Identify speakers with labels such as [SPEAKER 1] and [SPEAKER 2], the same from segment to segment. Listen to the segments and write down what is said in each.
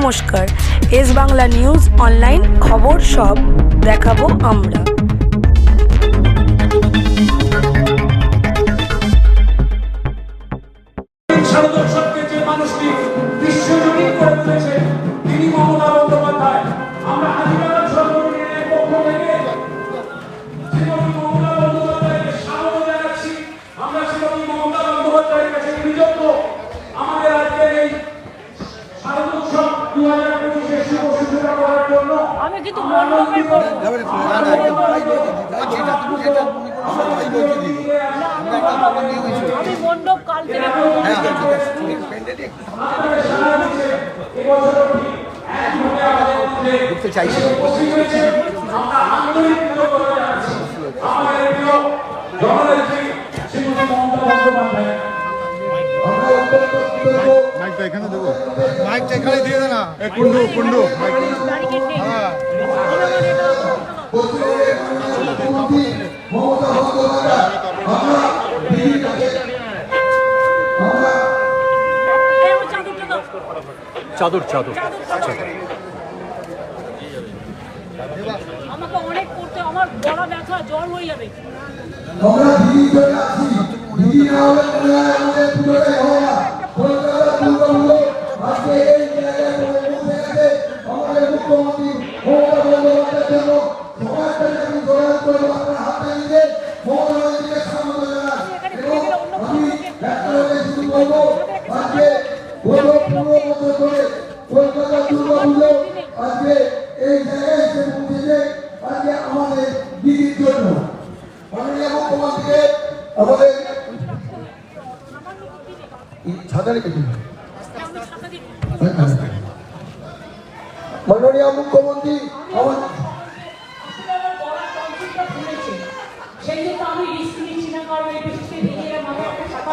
[SPEAKER 1] নমস্কার। S Bangla news online খবর সব দেখাবো আমরা।
[SPEAKER 2] মানুষটি বিশ্বজুড়ি করে তুলেছে
[SPEAKER 3] কিন্তু মণ্ডপের আমি মণ্ডপ কাল থেকে
[SPEAKER 4] ঢুকতে চাইছি।
[SPEAKER 5] মাইকটা এখানে দেবো। মাইকটা এখানে দিয়ে দে না। এ কুন্ডু কুন্ডু মাইক।
[SPEAKER 4] চাদর চাদর।
[SPEAKER 3] আমাকে অনেক করতে আমার গলা ব্যথা জ্বর হয়ে যাবে।
[SPEAKER 6] আমরা দিদি চলে আসছি দিদি না হলে মনে হয় আমাদের পুজোটা হবে না কলকাতা দুর্গাপুজো আজকে এই জায়গায় আমাদের মুখ্যমন্ত্রী মমতা বন্দ্যোপাধ্যায়ের জন্য মাননীয় আমাদের মুখ্যমন্ত্রী
[SPEAKER 3] আসলে আমার গলার তন্ত্রটা ফুলেছে। সেই জন্য আমি রিস্ক নিচ্ছি না কারণ এই বৃষ্টিতে ভিজে মাথায় একটা ছাতা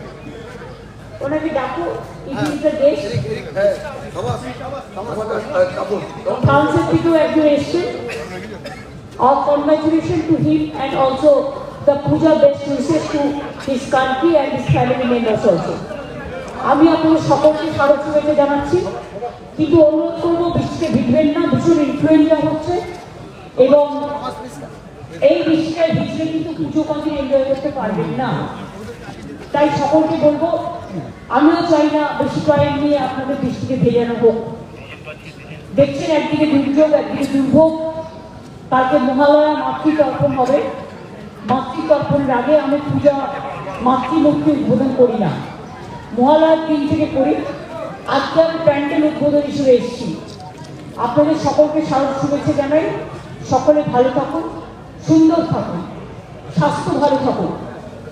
[SPEAKER 3] ওনাকে ডাকো দেশ কাউন্সিল থেকেও একজন এসছেন Our congratulations to him and also the puja best wishes to his country and his family members also. আমি আপনাদের সকলকে স্মারক শুভেচ্ছা জানাচ্ছি। কিন্তু অনুরোধ করব বৃষ্টিতে ভিজবেন না ভীষণ ইনফ্লুয়েঞ্জা হচ্ছে। এবং এই বৃষ্টিতে ভিজলে কিন্তু পুজো কদিন এনজয় করতে পারবেন না। তাই সকলকে বলব আমিও চাই না বেশি কয়েক নিয়ে আপনাদের দৃষ্টিকে ভেজানো হোক। দেখছেন একদিকে দুর্যোগ, একদিকে দুর্ভোগ। কালকে মহালয়া মাতৃতর্পণ হবে। মাতৃতর্পণের আগে আমি পূজা মাতৃমূর্তি উদ্বোধন করি না। মহালয়ার দিন থেকে করি। আজকে আমি প্যান্ডেল উদ্বোধন হিসেবে এসেছি। আপনাদের সকলকে স্বাগত শুভেচ্ছা জানাই। সকলে ভালো থাকুন, সুন্দর থাকুন, স্বাস্থ্য ভালো থাকুন,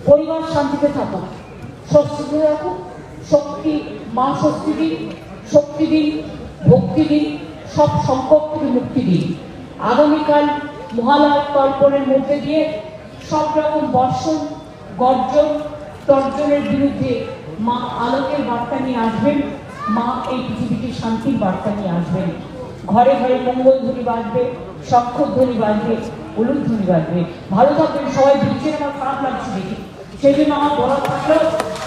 [SPEAKER 3] পরিবার শান্তিতে থাকুন স্বস্তিতে থাকুন শক্তি, মা শক্তি দিন শক্তি দিন, ভক্তি দিন, সব সংকট থেকে মুক্তি দিন। আগামীকাল মহালয় তর্পণের মধ্যে দিয়ে সব রকম বর্ষণ, গর্জন, তর্জনের বিরুদ্ধে মা আলোকের বার্তা নিয়ে আসবেন। মা এই পৃথিবীতে শান্তির বার্তা নিয়ে আসবেন। ঘরে ঘরে মঙ্গল ধ্বনি বাজবে সক্ষর ধ্বনি বাজবে হলুদ ধ্বনি বাজবে। ভালো থাকবেন সবাই দিচ্ছেন আমার খারাপ লাগছে দেখি। সেই জন্য আমার বলা থাকলেও